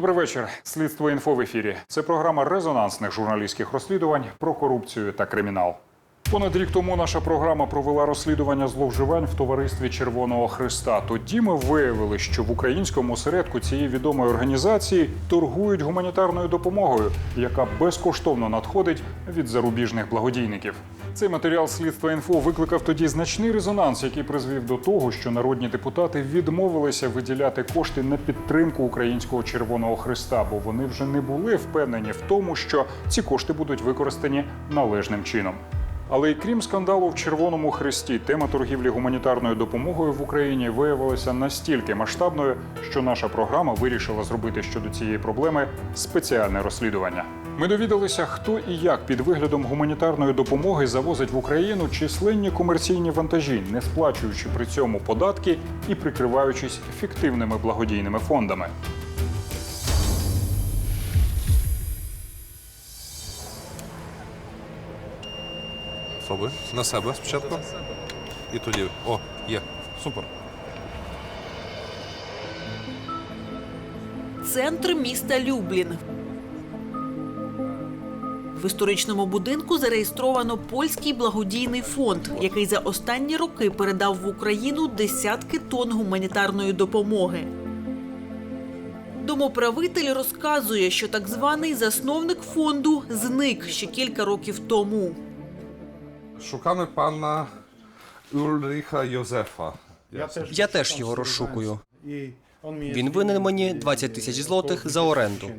Добрий вечір. Слідство інфо в ефірі. Це програма резонансних журналістських розслідувань про корупцію та кримінал. Понад рік тому наша програма провела розслідування зловживань в товаристві Червоного Христа. Тоді ми виявили, що в українському осередку цієї відомої організації торгують гуманітарною допомогою, яка безкоштовно надходить від зарубіжних благодійників. Цей матеріал слідства інфо викликав тоді значний резонанс, який призвів до того, що народні депутати відмовилися виділяти кошти на підтримку українського Червоного Христа, бо вони вже не були впевнені в тому, що ці кошти будуть використані належним чином. Але й крім скандалу в Червоному Хресті, тема торгівлі гуманітарною допомогою в Україні виявилася настільки масштабною, що наша програма вирішила зробити щодо цієї проблеми спеціальне розслідування. Ми довідалися, хто і як під виглядом гуманітарної допомоги завозить в Україну численні комерційні вантажі, не сплачуючи при цьому податки і прикриваючись фіктивними благодійними фондами. Пробуй. На себе спочатку. І тоді. О, є. Супер. Центр міста Люблін. В історичному будинку зареєстровано польський благодійний фонд, який за останні роки передав в Україну десятки тонн гуманітарної допомоги. Домоправитель розказує, що так званий засновник фонду зник ще кілька років тому. Шукamy пана Ульріха Йозефа. Я теж його розшукую. Він Він винен мені 20 тисяч злотих за оренду.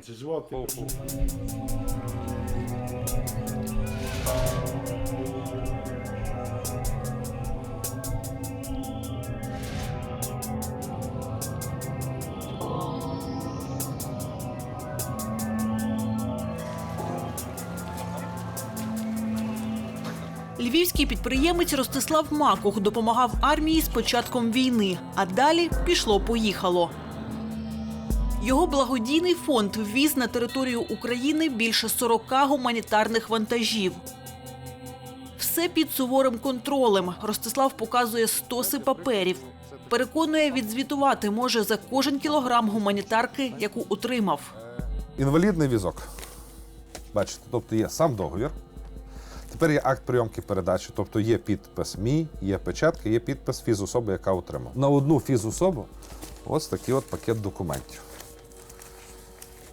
Львівський підприємець Ростислав Макух допомагав армії з початком війни, а далі пішло-поїхало. Його благодійний фонд ввіз на територію України більше 40 гуманітарних вантажів. Все під суворим контролем. Ростислав показує стоси паперів. Переконує, відзвітувати може за кожен кілограм гуманітарки, яку отримав. Інвалідний візок. Бачите, тобто є сам договір. Тепер є акт прийомки передачі, тобто є підпис мій, є печатка, є підпис фізособи, яка отримала. На одну фізособу ось такий от пакет документів.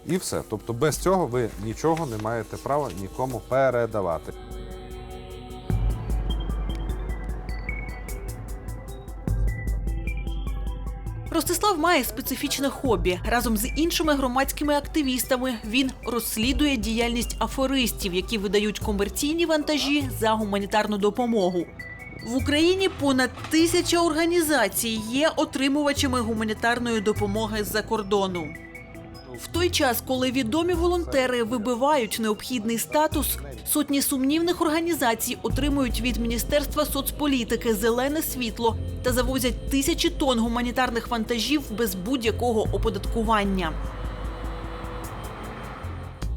І все. Тобто без цього ви нічого не маєте права нікому передавати. Ростислав має специфічне хобі. Разом з іншими громадськими активістами він розслідує діяльність аферистів, які видають комерційні вантажі за гуманітарну допомогу. В Україні понад тисяча організацій є отримувачами гуманітарної допомоги з-за кордону. В той час, коли відомі волонтери вибивають необхідний статус, сотні сумнівних організацій отримують від Міністерства соцполітики зелене світло та завозять тисячі тонн гуманітарних вантажів без будь-якого оподаткування.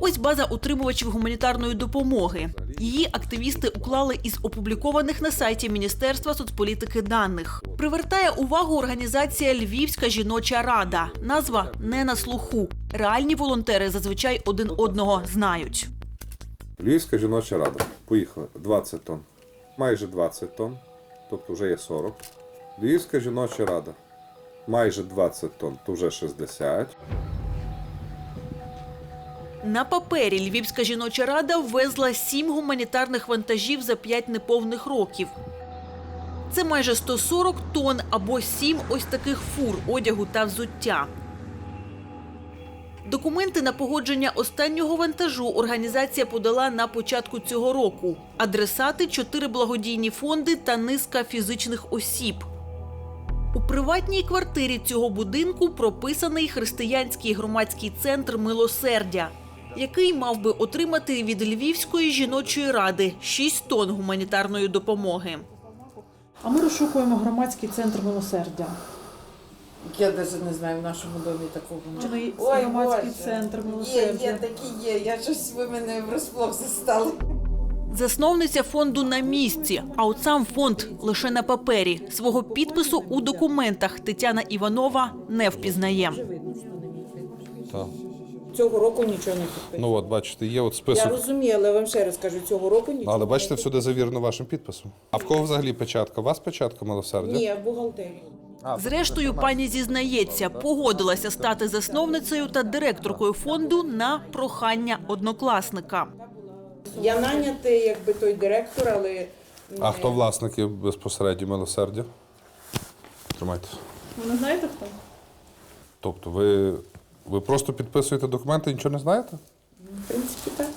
Ось база отримувачів гуманітарної допомоги. Її активісти уклали із опублікованих на сайті Міністерства соцполітики даних. Привертає увагу організація Львівська жіноча рада. Назва не на слуху. Реальні волонтери зазвичай один одного знають. Львівська жіноча рада. Поїхали. 20 тонн. Майже 20 тонн. Тобто вже є 40. Львівська жіноча рада. Майже 20 тонн, то вже 60. На папері Львівська жіноча рада ввезла сім гуманітарних вантажів за п'ять неповних років. Це майже 140 тонн або сім ось таких фур одягу та взуття. Документи на погодження останнього вантажу організація подала на початку цього року. Адресати чотири благодійні фонди та низка фізичних осіб. У приватній квартирі цього будинку прописаний християнський громадський центр милосердя, який мав би отримати від Львівської жіночої ради 6 тонн гуманітарної допомоги. А ми розшукуємо громадський центр милосердя. Я навіть не знаю, в нашому домі такого немає. Ми громадський центр Є, милосердя. є, такі є. Я щось ви мене врозплох застали. Засновниця фонду на місці, а от сам фонд лише на папері. Свого підпису у документах Тетяна Іванова не впізнає. Так. Цього року нічого не підписано. Ну от, бачите, є от Я список. розумію, але вам ще раз кажу, цього року нічого. Але бачите, всюди завірено вашим підписом. А в кого взагалі печатка? У вас печатка милосердя? Ні, в бухгалтерії. Зрештою, пані зізнається, погодилася стати засновницею та директоркою фонду на прохання однокласника. Я нанятий, якби той директор, але А хто власники безпосередньо милосердя? Тримайте. Ви не знаєте хто? Тобто ви, ви просто підписуєте документи, нічого не знаєте? в принципі так.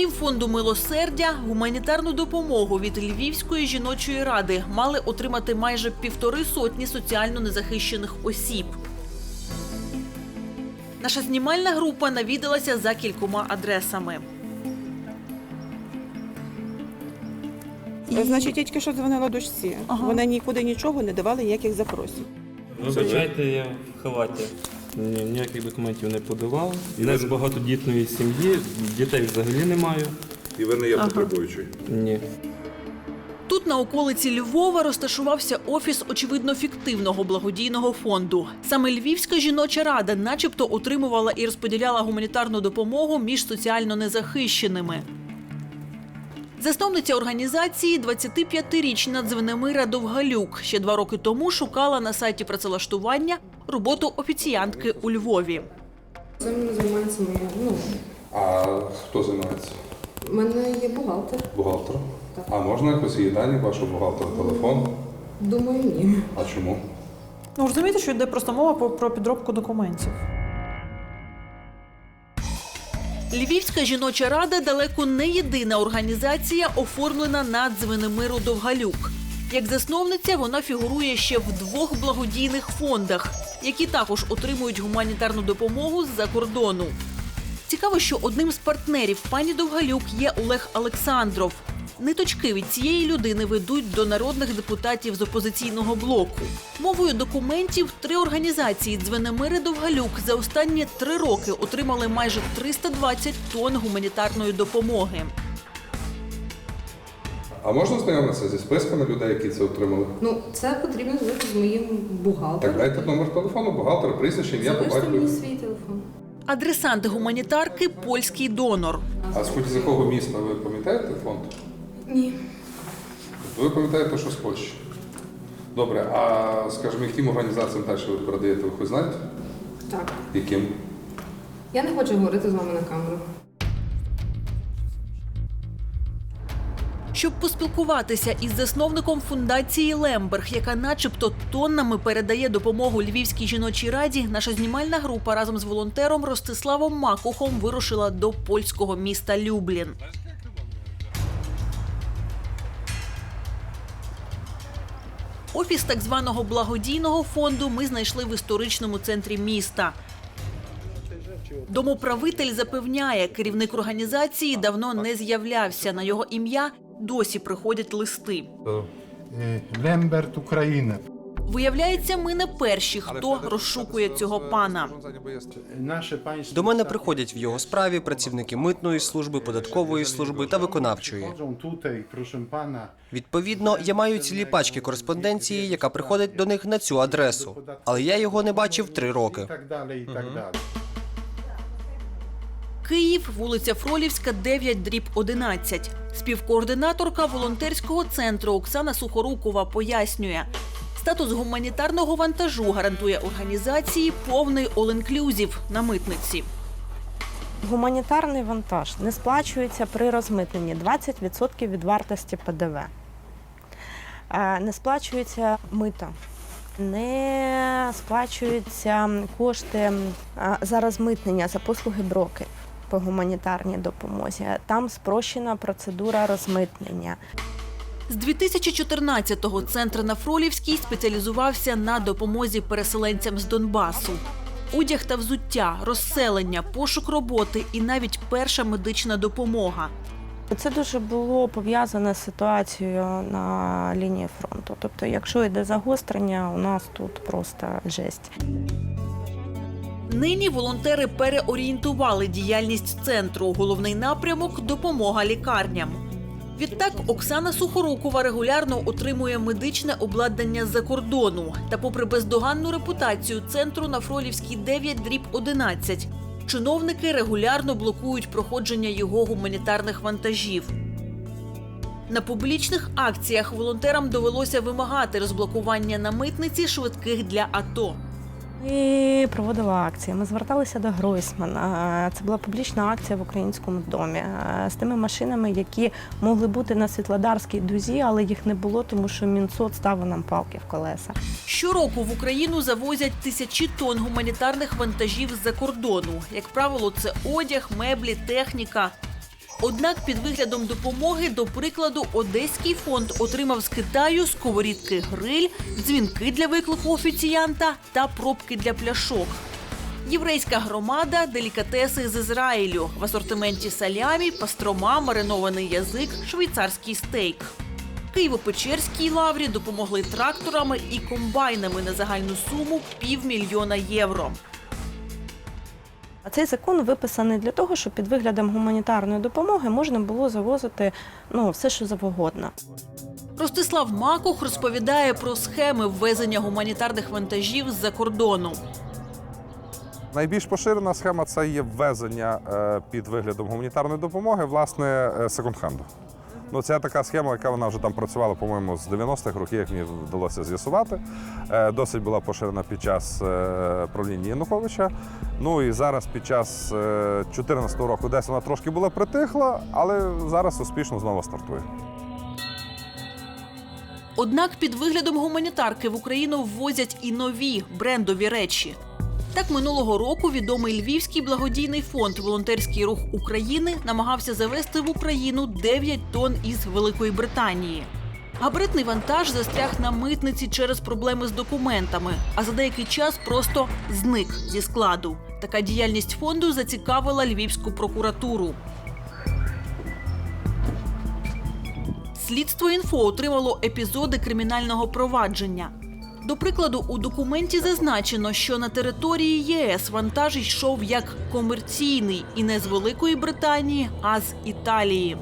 Крім фонду милосердя, гуманітарну допомогу від Львівської жіночої ради мали отримати майже півтори сотні соціально незахищених осіб. Наша знімальна група навідалася за кількома адресами. Значить, я тільки що дзвонила дочці. Вона нікуди нічого не давала ніяких запросів. Вибачайте, я в халаті. Ні, ніяких документів не подавав. Не з багатодітної сім'ї, дітей взагалі не маю. І ви не є потребуючий. Ні. Тут на околиці Львова розташувався офіс очевидно фіктивного благодійного фонду. Саме Львівська жіноча рада, начебто, отримувала і розподіляла гуманітарну допомогу між соціально незахищеними. Засновниця організації 25-річна Дзвенемира Довгалюк ще два роки тому шукала на сайті працевлаштування роботу офіціантки у Львові. Цим займається моя, ну, А хто займається? в мене є бухгалтер. Бухгалтер? А можна якось її дані вашого бухгалтера телефон? Думаю, ні. А чому? Ну розумієте, що йде просто мова про, про підробку документів. Львівська жіноча рада далеко не єдина організація, оформлена на Дзвенемиру Довгалюк. Як засновниця, вона фігурує ще в двох благодійних фондах, які також отримують гуманітарну допомогу з-за кордону. Цікаво, що одним з партнерів пані Довгалюк є Олег Олександров. Ниточки від цієї людини ведуть до народних депутатів з опозиційного блоку. Мовою документів три організації Дзвенемири Довгалюк за останні три роки отримали майже 320 тонн гуманітарної допомоги. А можна знайомитися зі списками людей, які це отримали? Ну, це потрібно зробити з моїм бухгалтером. Так дайте номер телефону, бухгалтера, прізвище, ім'я по Залиште мені свій телефон. Адресант гуманітарки польський донор. А з хоч з якого міста ви пам'ятаєте фонд? Ні. Тобто Ви пам'ятаєте, що з Польщі? Добре, а скажімо, яким організаціям теж ви передаєте, ви хоч знаєте? Так. Яким? Я не хочу говорити з вами на камеру. Щоб поспілкуватися із засновником фундації Лемберг, яка начебто тоннами передає допомогу Львівській жіночій раді, наша знімальна група разом з волонтером Ростиславом Макухом вирушила до польського міста Люблін. Офіс так званого благодійного фонду ми знайшли в історичному центрі міста. Домоправитель запевняє, керівник організації давно не з'являвся. На його ім'я досі приходять листи. Лемберт Україна. Виявляється, ми не перші, хто розшукує цього пана. До мене приходять в його справі працівники митної служби, податкової служби та виконавчої. Відповідно, я маю цілі пачки кореспонденції, яка приходить до них на цю адресу. Але я його не бачив три роки. Tak dalej, i tak dalej. Київ, вулиця Фролівська, 9, дріб 11. Співкоординаторка волонтерського центру Оксана Сухорукова пояснює. Статус гуманітарного вантажу гарантує організації повний all-inclusive на митниці. Гуманітарний вантаж не сплачується при розмитненні 20% від вартості ПДВ. Е, Не сплачується мито. Не сплачуються кошти е, за розмитнення, за послуги броки по гуманітарній допомозі. Там спрощена процедура розмитнення. З 2014-го центр на Фролівській спеціалізувався на допомозі переселенцям з Донбасу. Одяг та взуття, розселення, пошук роботи і навіть перша медична допомога. Це дуже було пов'язане з ситуацією на лінії фронту. Тобто, якщо йде загострення, у нас тут просто жесть. Нині волонтери переорієнтували діяльність центру. Головний напрямок допомога лікарням. Відтак Оксана Сухорукова регулярно отримує медичне обладнання з-за кордону. Та, попри бездоганну репутацію центру на Фролівській 9 дріб 11, Чиновники регулярно блокують проходження його гуманітарних вантажів. На публічних акціях волонтерам довелося вимагати розблокування на митниці швидких для АТО. Ми проводили акції. Ми зверталися до Гройсмана. Це була публічна акція в українському домі е, з тими машинами, які могли бути на Світлодарській дузі, але їх не було, тому що Мінсоц ставив нам палки в колеса. Щороку в Україну завозять тисячі тонн гуманітарних вантажів з-за кордону. Як правило, це одяг, меблі, техніка. Однак під виглядом допомоги, до прикладу, Одеський фонд отримав з Китаю сковорідки гриль, дзвінки для виклику офіціянта та пробки для пляшок. Єврейська громада делікатеси з Ізраїлю в асортименті салямі, пастрома, маринований язик, швейцарський стейк. Києво-Печерській лаврі допомогли тракторами і комбайнами на загальну суму півмільйона євро. А цей закон виписаний для того, щоб під виглядом гуманітарної допомоги можна було завозити ну все, що завгодно. Ростислав Макух розповідає про схеми ввезення гуманітарних вантажів з-за кордону. Найбільш поширена схема це є ввезення е, під виглядом гуманітарної допомоги, власне, е, секонд-хенду. Ну, це така схема, яка вона вже там працювала, по-моєму, з 90-х років, як мені вдалося з'ясувати. Е, Досить була поширена під час е, правління Януковича. Ну і зараз під час 2014 року десь вона трошки була притихла, але зараз успішно знову стартує. Однак під виглядом гуманітарки в Україну ввозять і нові брендові речі. Так минулого року відомий львівський благодійний фонд Волонтерський рух України намагався завести в Україну 9 тонн із Великої Британії. Габаритний вантаж застряг на митниці через проблеми з документами, а за деякий час просто зник зі складу. Така діяльність фонду зацікавила львівську прокуратуру. Слідство інфо отримало епізоди кримінального провадження. До прикладу, у документі зазначено, що на території ЄС вантаж йшов як комерційний і не з Великої Британії, а з Італії.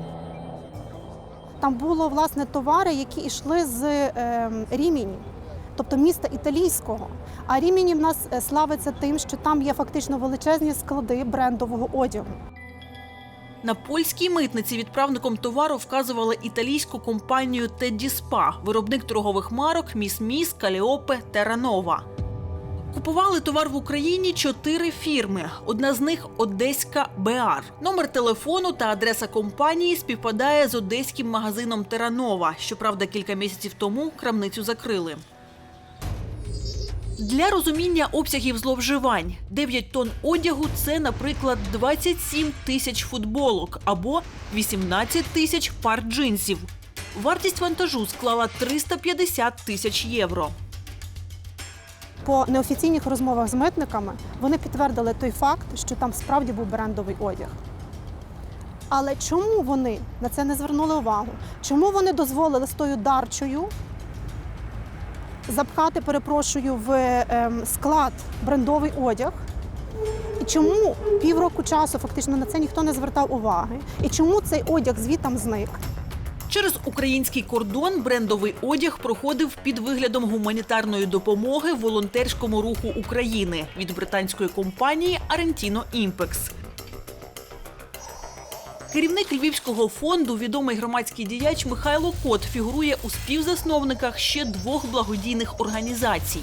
Там було власне товари, які йшли з е, Рімені, тобто міста італійського. А Рімені в нас е, славиться тим, що там є фактично величезні склади брендового одягу. На польській митниці відправником товару вказували італійську компанію Тедді Спа, виробник торгових марок Міс Міс, Каліопе, Теранова. Купували товар в Україні чотири фірми. Одна з них одеська Беар. Номер телефону та адреса компанії співпадає з одеським магазином Теранова. Щоправда, кілька місяців тому крамницю закрили. Для розуміння обсягів зловживань 9 тонн одягу це, наприклад, 27 тисяч футболок або 18 тисяч пар джинсів. Вартість вантажу склала 350 тисяч євро. По неофіційних розмовах з митниками вони підтвердили той факт, що там справді був брендовий одяг. Але чому вони на це не звернули увагу? Чому вони дозволили з тою дарчою запхати, перепрошую, в ем, склад брендовий одяг? І чому півроку часу фактично на це ніхто не звертав уваги? І чому цей одяг звітам зник? Через український кордон брендовий одяг проходив під виглядом гуманітарної допомоги волонтерському руху України від британської компанії Арентіно Імпекс. Керівник Львівського фонду, відомий громадський діяч Михайло Кот, фігурує у співзасновниках ще двох благодійних організацій.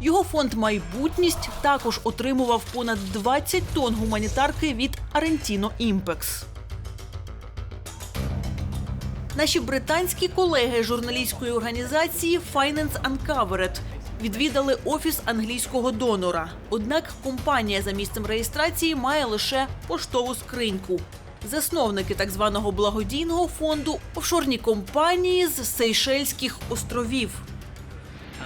Його фонд Майбутність також отримував понад 20 тонн гуманітарки від Арентіно Імпекс. Наші британські колеги журналістської організації Finance Uncovered відвідали офіс англійського донора. Однак компанія за місцем реєстрації має лише поштову скриньку. Засновники так званого благодійного фонду офшорні компанії з Сейшельських островів.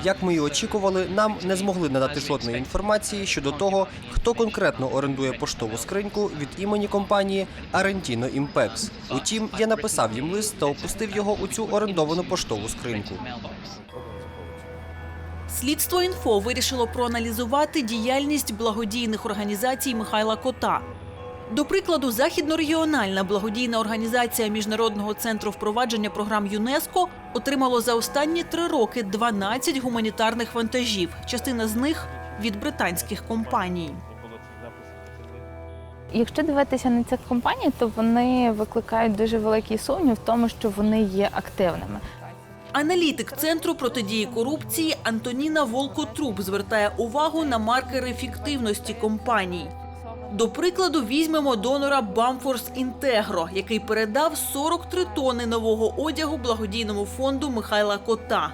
Як ми і очікували, нам не змогли надати жодної інформації щодо того, хто конкретно орендує поштову скриньку від імені компанії Arentino Impex. Утім, я написав їм лист та опустив його у цю орендовану поштову скриньку. Слідство інфо вирішило проаналізувати діяльність благодійних організацій Михайла Кота. До прикладу, західнорегіональна благодійна організація Міжнародного центру впровадження програм ЮНЕСКО отримало за останні три роки 12 гуманітарних вантажів. Частина з них від британських компаній. Якщо дивитися на цих компаній, то вони викликають дуже великий сумнів в тому, що вони є активними. Аналітик центру протидії корупції Антоніна Волкотруб звертає увагу на маркери фіктивності компаній. До прикладу, візьмемо донора Bamforce Integro, який передав 43 тони нового одягу благодійному фонду Михайла Кота.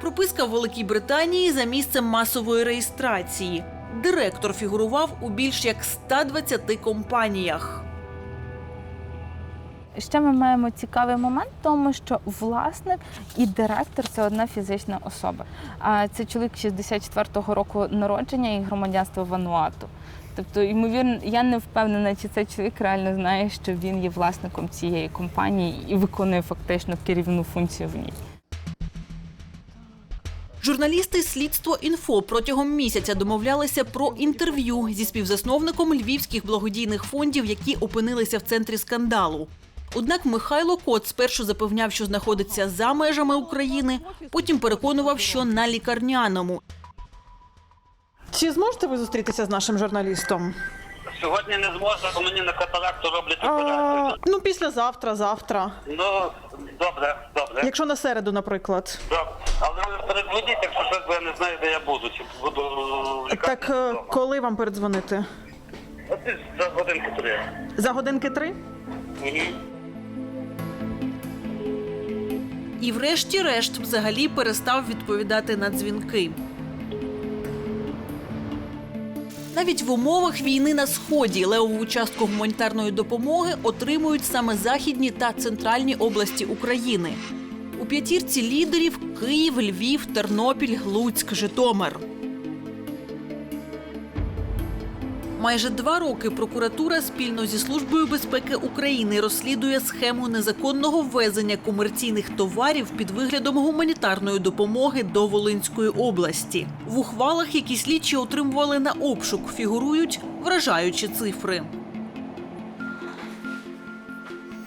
Прописка в Великій Британії за місцем масової реєстрації. Директор фігурував у більш як 120 компаніях. Ще ми маємо цікавий момент, в тому що власник і директор це одна фізична особа. А це чоловік 64-го року народження і громадянства Вануату. Тобто, ймовірно, я не впевнена, чи цей чоловік реально знає, що він є власником цієї компанії і виконує фактично керівну функцію в ній. Журналісти слідство інфо протягом місяця домовлялися про інтерв'ю зі співзасновником львівських благодійних фондів, які опинилися в центрі скандалу. Однак Михайло Кот спершу запевняв, що знаходиться за межами України, потім переконував, що на лікарняному. Чи зможете ви зустрітися з нашим журналістом? Сьогодні не зможу, бо мені на катаракту роблять А, операцію. ну, післязавтра, завтра. Ну, добре, добре. Якщо на середу, наприклад. добре. Але ви передзвоніть, якщо щось, бо я не знаю, де я буду. Чи буду в лікарні Так е, вдома. коли вам передзвонити? От десь за годинки три. За годинки три? Мгм. І врешті-решт взагалі перестав відповідати на дзвінки. Навіть в умовах війни на сході левову частку гуманітарної допомоги отримують саме західні та центральні області України. У п'ятірці лідерів Київ, Львів, Тернопіль, Луцьк, Житомир. Майже два роки прокуратура спільно зі службою безпеки України розслідує схему незаконного ввезення комерційних товарів під виглядом гуманітарної допомоги до Волинської області. В ухвалах, які слідчі отримували на обшук, фігурують вражаючі цифри.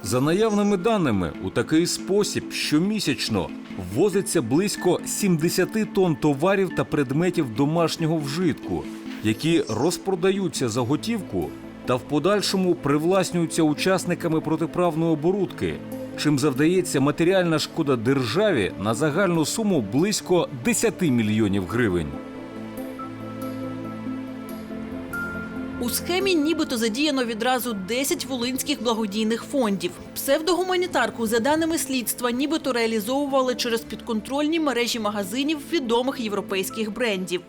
За наявними даними, у такий спосіб щомісячно ввозиться близько 70 тонн товарів та предметів домашнього вжитку, які розпродаються за готівку та в подальшому привласнюються учасниками протиправної оборудки, чим завдається матеріальна шкода державі на загальну суму близько 10 мільйонів гривень. У схемі нібито задіяно відразу 10 волинських благодійних фондів. Псевдогуманітарку, за даними слідства, нібито реалізовували через підконтрольні мережі магазинів відомих європейських брендів.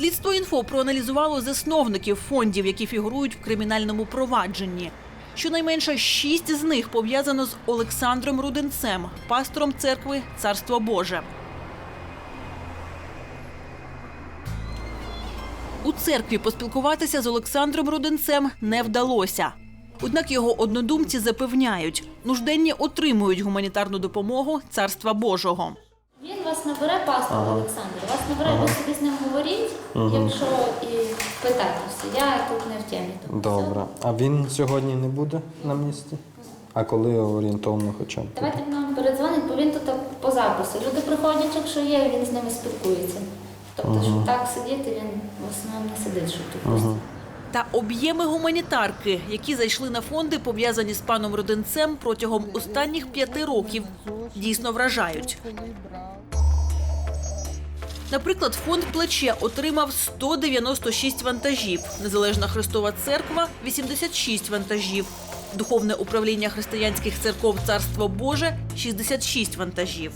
Слідство інфо проаналізувало засновників фондів, які фігурують в кримінальному провадженні. Щонайменше шість з них пов'язано з Олександром Руденцем, пастором церкви Царство Боже. У церкві поспілкуватися з Олександром Руденцем не вдалося. Однак його однодумці запевняють, нужденні отримують гуманітарну допомогу царства Божого. Вас набере, пастор Ага. Олександр, вас набере, Ага. ви собі з ним говоріть, Мгм. якщо і питайтеся. Я тут не в темі. Добре. А він сьогодні не буде на місці? А коли орієнтовно хоча б? Давайте нам передзвонить, бо він тут по запису. Люди приходять, якщо є, він з ними спілкується. Тобто, Мгм. щоб так сидіти, він в основному не сидить, щоб тут просто. Угу. Та об'єми гуманітарки, які зайшли на фонди, пов'язані з паном Руденцем протягом останніх п'яти років, дійсно вражають. Наприклад, фонд плече отримав 196 вантажів, Незалежна Христова Церква 86 вантажів, Духовне управління християнських церков Царство Боже 66 вантажів.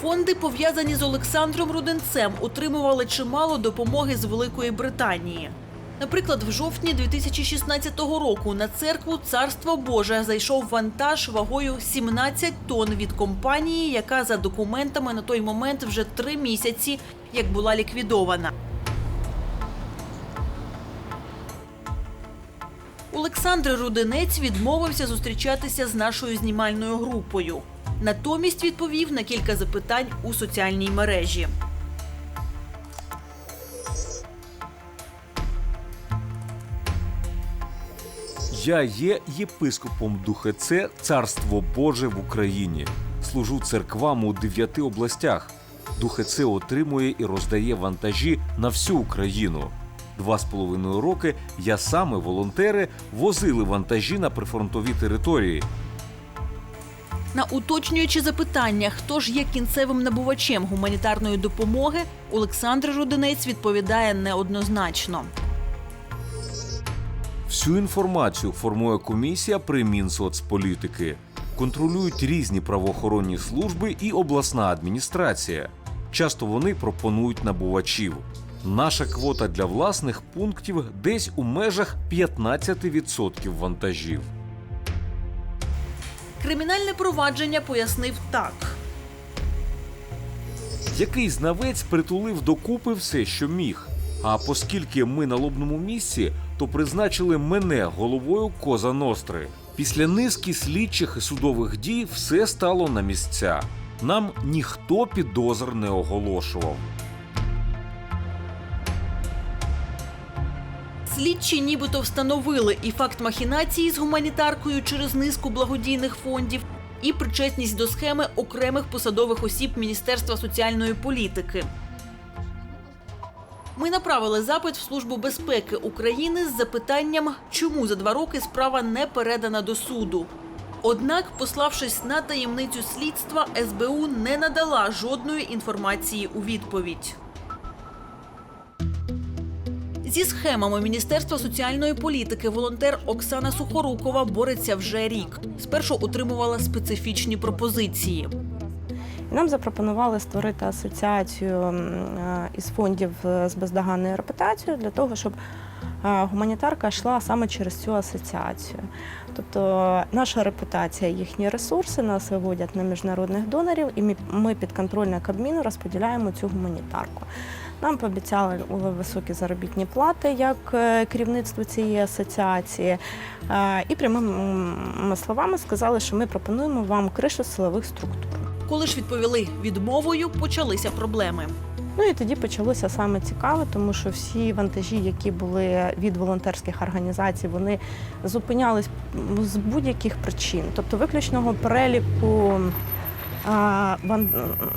Фонди, пов'язані з Олександром Руденцем, отримували чимало допомоги з Великої Британії. Наприклад, в жовтні 2016 року на церкву Царство Боже зайшов вантаж вагою 17 тонн від компанії, яка за документами на той момент вже три місяці як була ліквідована. Олександр Руденець відмовився зустрічатися з нашою знімальною групою. Натомість відповів на кілька запитань у соціальній мережі. Я є єпископом Духеце Царство Боже в Україні. Служу церквам у дев'яти областях. Духеце отримує і роздає вантажі на всю Україну. Два з половиною роки я саме волонтери возили вантажі на прифронтові території. На уточнюючі запитання, хто ж є кінцевим набувачем гуманітарної допомоги, Олександр Жудинець відповідає неоднозначно. Всю інформацію формує комісія при Мінсоцполітики. Контролюють різні правоохоронні служби і обласна адміністрація. Часто вони пропонують набувачів. Наша квота для власних пунктів десь у межах 15% вантажів. Кримінальне провадження пояснив так. Який знавець притулив докупи все, що міг. А оскільки ми на лобному місці, то призначили мене головою Коза Ностри. Після низки слідчих і судових дій все стало на місця. Нам ніхто підозр не оголошував. Слідчі нібито встановили і факт махінації з гуманітаркою через низку благодійних фондів, і причетність до схеми окремих посадових осіб Міністерства соціальної політики. Ми направили запит в Службу безпеки України з запитанням, чому за два роки справа не передана до суду. Однак, пославшись на таємницю слідства, СБУ не надала жодної інформації у відповідь. Зі схемами Міністерства соціальної політики волонтер Оксана Сухорукова бореться вже рік. Спершу отримувала специфічні пропозиції. Нам запропонували створити асоціацію е, із фондів е, з бездоганною репутацією для того, щоб е, гуманітарка йшла саме через цю асоціацію. Тобто наша репутація, їхні ресурси нас виводять на міжнародних донорів, і ми- під контрольне Кабміну розподіляємо цю гуманітарку. Нам пообіцяли високі заробітні плати як керівництво цієї асоціації, і прямими словами сказали, що ми пропонуємо вам кришу силових структур. Коли ж відповіли відмовою, почалися проблеми. Ну і тоді почалося саме цікаве, тому що всі вантажі, які були від волонтерських організацій, вони зупинялись з будь-яких причин. Тобто виключного переліку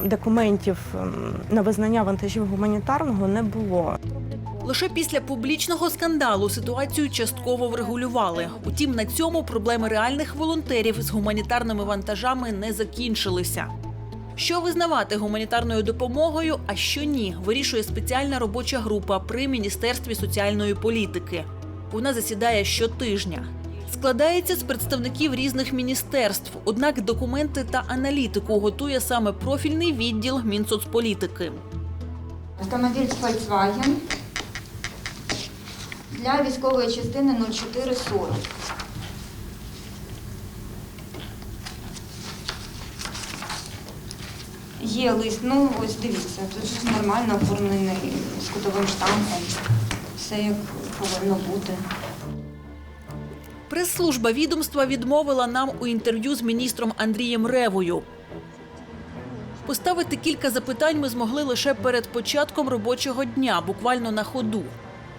документів на визнання вантажів гуманітарного не було. Лише після публічного скандалу ситуацію частково врегулювали. Утім, на цьому проблеми реальних волонтерів з гуманітарними вантажами не закінчилися. Що визнавати гуманітарною допомогою, а що ні, вирішує спеціальна робоча група при Міністерстві соціальної політики. Вона засідає щотижня. Складається з представників різних міністерств, однак документи та аналітику готує саме профільний відділ Мінсоцполітики. Автомобіль Volkswagen для військової частини 0440. Є лист, ну ось дивіться, тут нормально оформлений з кутовим штампом. Все як повинно бути. Прес-служба відомства відмовила нам у інтерв'ю з міністром Андрієм Ревою. Поставити кілька запитань ми змогли лише перед початком робочого дня, буквально на ходу.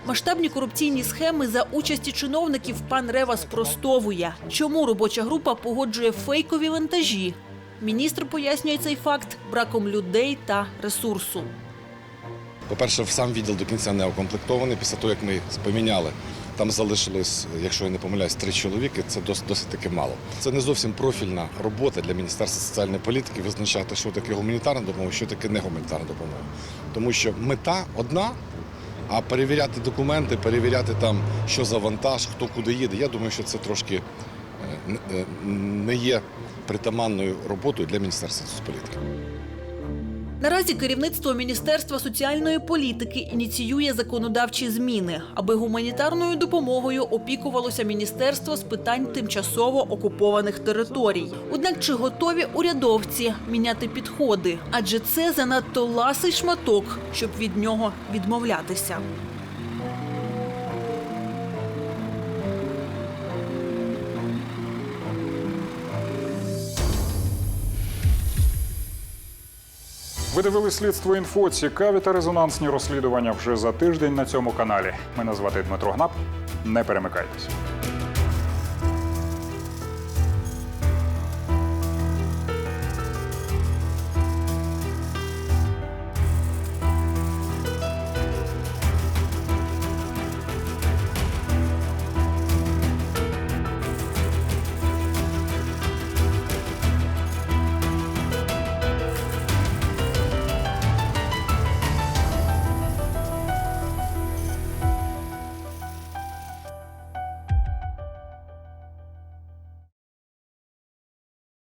Масштабні корупційні схеми за участі чиновників пан Рева спростовує, чому робоча група погоджує фейкові вантажі. Міністр пояснює цей факт браком людей та ресурсу. По-перше, сам відділ до кінця не укомплектований. Після того, як ми їх поміняли, там залишилось, якщо я не помиляюсь, три чоловіки. Це досить, досить таки мало. Це не зовсім профільна робота для Міністерства соціальної політики визначати, що таке гуманітарна допомога, що таке не гуманітарна допомога. Тому що мета одна, а перевіряти документи, перевіряти там, що за вантаж, хто куди їде. Я думаю, що це трошки е, е, не є притаманною роботою для Міністерства соцполітики. Наразі керівництво Міністерства соціальної політики ініціює законодавчі зміни, аби гуманітарною допомогою опікувалося Міністерство з питань тимчасово окупованих територій. Однак чи готові урядовці міняти підходи? Адже це занадто ласий шматок, щоб від нього відмовлятися. Ви дивились слідство інфо. Цікаві та резонансні розслідування вже за тиждень на цьому каналі. Мене звати Дмитро Гнап. Не перемикайтесь.